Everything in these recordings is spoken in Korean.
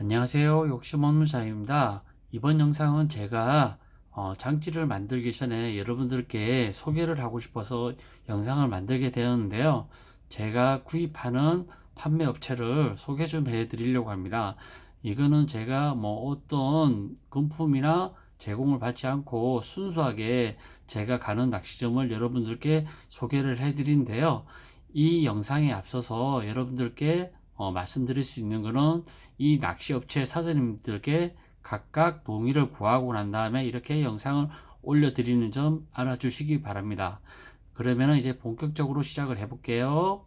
안녕하세요. 욕심 없는 사입니다. 이번 영상은 제가 어, 장치를 만들기 전에 여러분들께 소개를 하고 싶어서 영상을 만들게 되었는데요. 제가 구입하는 판매 업체를 소개 좀 해 드리려고 합니다. 이거는 제가 뭐 어떤 금품이나 제공을 받지 않고 순수하게 제가 가는 낚시점을 여러분들께 소개를 해 드린데요. 이 영상에 앞서서 여러분들께 어, 말씀드릴 수 있는 거는 이 낚시업체 사장님들께 각각 동의를 구하고 난 다음에 이렇게 영상을 올려드리는 점 알아주시기 바랍니다. 그러면 이제 본격적으로 시작을 해볼게요.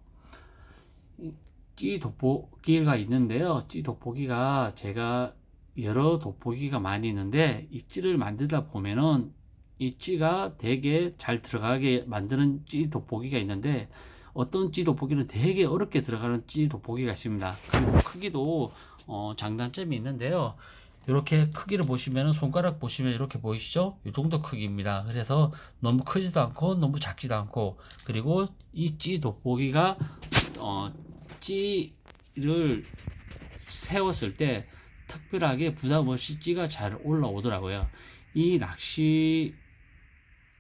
찌 돋보기가 있는데요. 찌 돋보기가 제가 여러 돋보기가 많이 있는데 이 찌를 만들다 보면은 이 찌가 되게 잘 들어가게 만드는 찌 돋보기가 있는데 어떤 찌 돋보기는 되게 어렵게 들어가는 찌 돋보기가 있습니다. 그리고 크기도 어, 장단점이 있는데요. 이렇게 크기를 보시면 손가락 보시면 이렇게 보이시죠? 이 정도 크기입니다. 그래서 너무 크지도 않고 너무 작지도 않고 그리고 이 찌 돋보기가 어, 찌를 세웠을 때 특별하게 부담 없이 찌가 잘 올라오더라고요. 이 낚시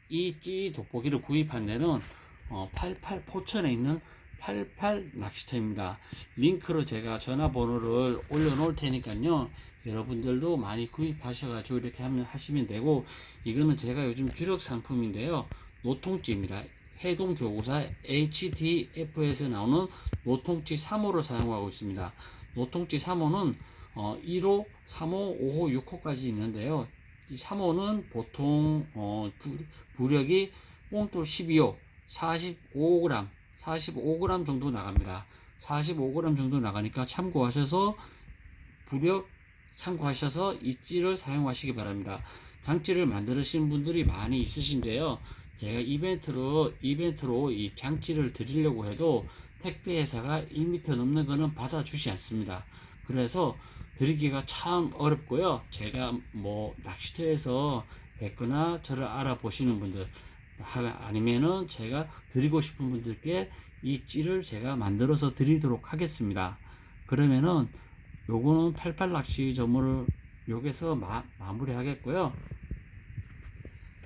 이 찌 돋보기를 구입한 데는 어, 88 포천에 있는 88 낚시터입니다. 링크로 제가 전화번호를 올려놓을 테니까요. 여러분들도 많이 구입하셔가지고 이렇게 하면 하시면 되고 이거는 제가 요즘 주력 상품인데요. 노통찌입니다. 해동 교구사 HDF에서 나오는 노통찌 3호를 사용하고 있습니다. 노통찌 3호는 어, 1호, 3호, 5호, 6호까지 있는데요. 이 3호는 보통 어, 부, 부력이 뽕돌 12호, 45g, 45g 정도 나갑니다. 45g 정도 나가니까 참고하셔서 부력 참고하셔서 이 찌를 사용하시기 바랍니다. 장치를 만드신 분들이 많이 있으신데요. 제가 이벤트로 이벤트로 이 장치를 드리려고 해도 택배 회사가 1m 넘는 거는 받아주지 않습니다. 그래서 드리기가 참 어렵고요. 제가 뭐 낚시터에서 뵙거나 저를 알아보시는 분들 아니면은 제가 드리고 싶은 분들께 이 찌를 제가 만들어서 드리도록 하겠습니다. 그러면은 요거는 88 낚시점을 여기서 마, 마무리 하겠고요.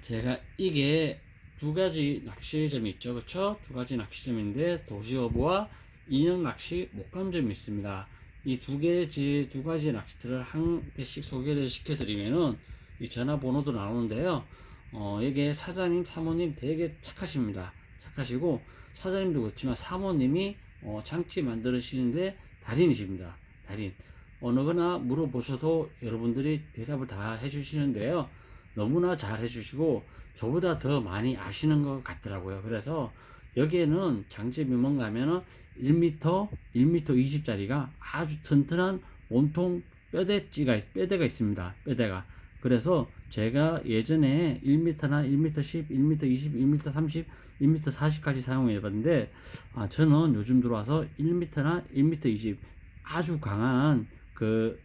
제가 이게 두 가지 낚시점이 있죠. 그쵸? 두 가지 낚시점인데 도시어부와 인형 낚시 목감점이 있습니다. 이 두 개의 두 가지 낚시터를 한 개씩 소개를 시켜드리면은 이 전화번호도 나오는데요. 어, 여기에 사장님, 사모님 되게 착하십니다. 착하시고 사장님도 그렇지만 사모님이 어, 장치 만들으시는데 달인이십니다. 달인. 어느 거나 물어보셔도 여러분들이 대답을 다 해주시는데요. 너무나 잘 해주시고 저보다 더 많이 아시는 것 같더라고요. 그래서 여기에는 장점이 뭔가 하면은 1m, 1m 20짜리가 아주 튼튼한 온통 뼈대찌가, 뼈대가 있습니다. 뼈대가. 그래서 제가 예전에 1m나 1m 10, 1m 20, 1m 30, 1m 40까지 사용해 봤는데 아, 저는 요즘 들어와서 1m나 1m 20 아주 강한 그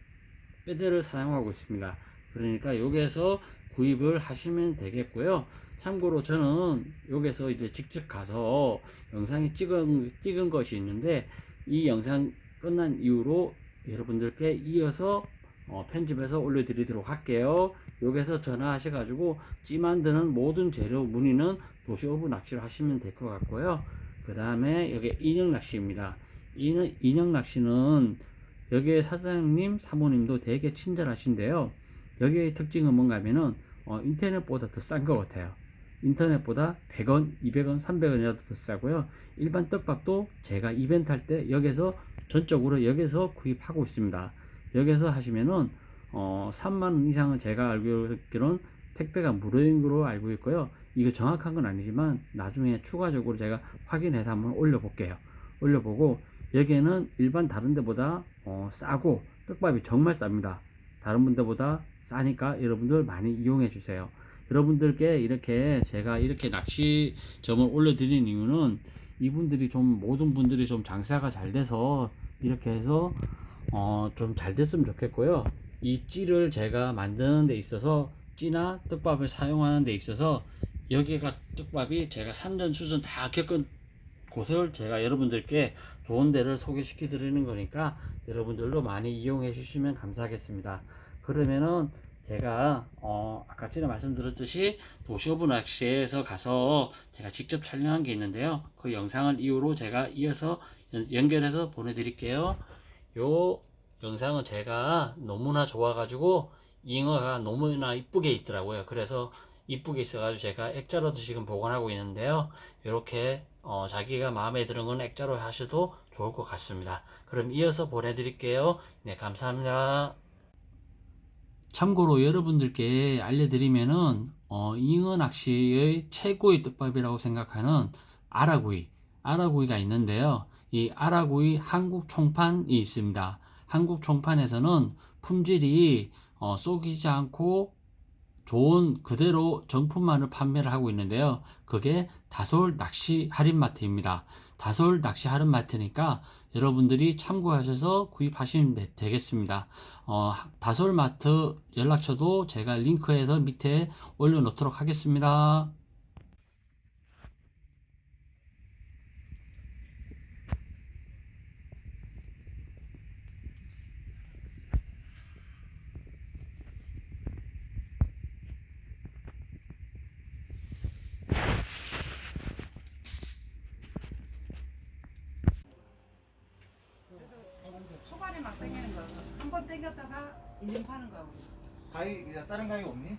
빼대를 사용하고 있습니다. 그러니까 여기에서 구입을 하시면 되겠고요. 참고로 저는 여기서 이제 직접 가서 영상이 찍은, 찍은 것이 있는데 이 영상 끝난 이후로 여러분들께 이어서 어, 편집해서 올려드리도록 할게요. 여기서 전화하셔가지고 찌 만드는 모든 재료 문의는 도시오브 낚시를 하시면 될 것 같고요. 그 다음에 여기 인형 낚시입니다. 인형, 인형 낚시는 여기에 사장님, 사모님도 되게 친절하신데요. 여기의 특징은 뭔가 하면은 어, 인터넷보다 더 싼 것 같아요. 인터넷보다 100원, 200원, 300원이라도 더 싸고요. 일반 떡밥도 제가 이벤트 할 때 여기서 전적으로 여기서 구입하고 있습니다. 여기서 하시면은 어 3만원 이상은 제가 알고 있기로는 택배가 무료인 걸로 알고 있고요. 이거 정확한 건 아니지만 나중에 추가적으로 제가 확인해서 한번 올려 볼게요. 올려 보고 여기에는 일반 다른 데보다 어 싸고 떡밥이 정말 쌉니다. 다른 분들보다 싸니까 여러분들 많이 이용해 주세요. 여러분들께 이렇게 제가 이렇게 낚시 점을 올려드리는 이유는 이분들이 좀 모든 분들이 좀 장사가 잘 돼서 이렇게 해서 어, 좀 잘 됐으면 좋겠고요. 이 찌를 제가 만드는 데 있어서 찌나 떡밥을 사용하는 데 있어서 여기가 떡밥이 제가 산전 수전 다 겪은 곳을 제가 여러분들께 좋은 데를 소개시켜 드리는 거니까 여러분들도 많이 이용해 주시면 감사하겠습니다. 그러면은 제가 어 아까 전에 말씀드렸듯이 도시오브 낚시에서 가서 제가 직접 촬영한 게 있는데요. 그 영상을 이후로 제가 이어서 연- 연결해서 보내드릴게요. 요 영상은 제가 너무나 좋아가지고 잉어가 너무나 이쁘게 있더라고요. 그래서 이쁘게 있어가지고 제가 액자로도 지금 보관하고 있는데요. 이렇게 어, 자기가 마음에 드는 건 액자로 하셔도 좋을 것 같습니다. 그럼 이어서 보내드릴게요. 네, 감사합니다. 참고로 여러분들께 알려드리면은 어, 잉어 낚시의 최고의 뜻법이라고 생각하는 아라구이, 아라구이가 있는데요. 이 아라구이 한국 총판이 있습니다. 한국 총판에서는 품질이 어, 쏘기지 않고 좋은 그대로 정품만을 판매를 하고 있는데요. 그게 다솔 낚시 할인마트입니다. 다솔 낚시 할인마트니까 여러분들이 참고하셔서 구입하시면 되- 되겠습니다. 어, 다솔마트 연락처도 제가 링크해서 밑에 올려놓도록 하겠습니다. 그래서 초반에 막 당기는 거. 한번 당겼다가 1년 파는 거. 가위 야, 다른 가위 없니?